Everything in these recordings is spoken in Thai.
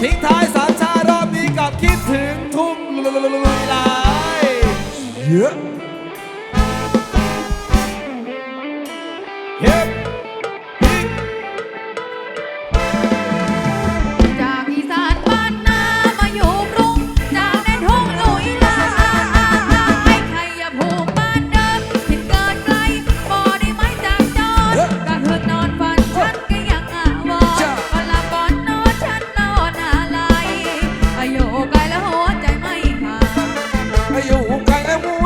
ทิ้งท้ายสามชารอบนี้กับคิดถึงทุ่งลุยลายเยอะ 快来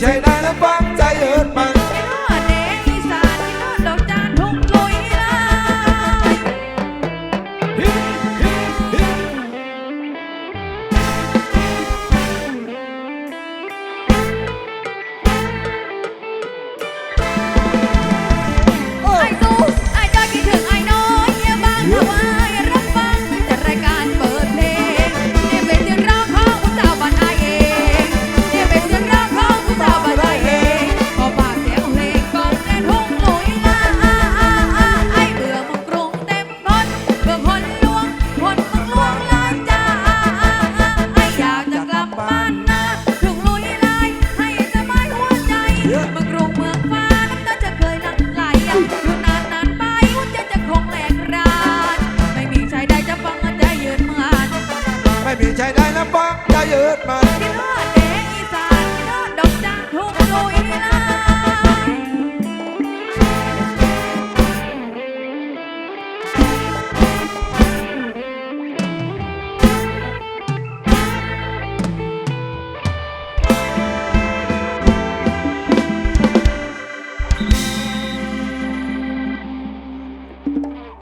ใช่ได้แล้วฟังใจเอิดมัน นปอกจะยิดมัน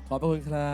ขอบคุณครับ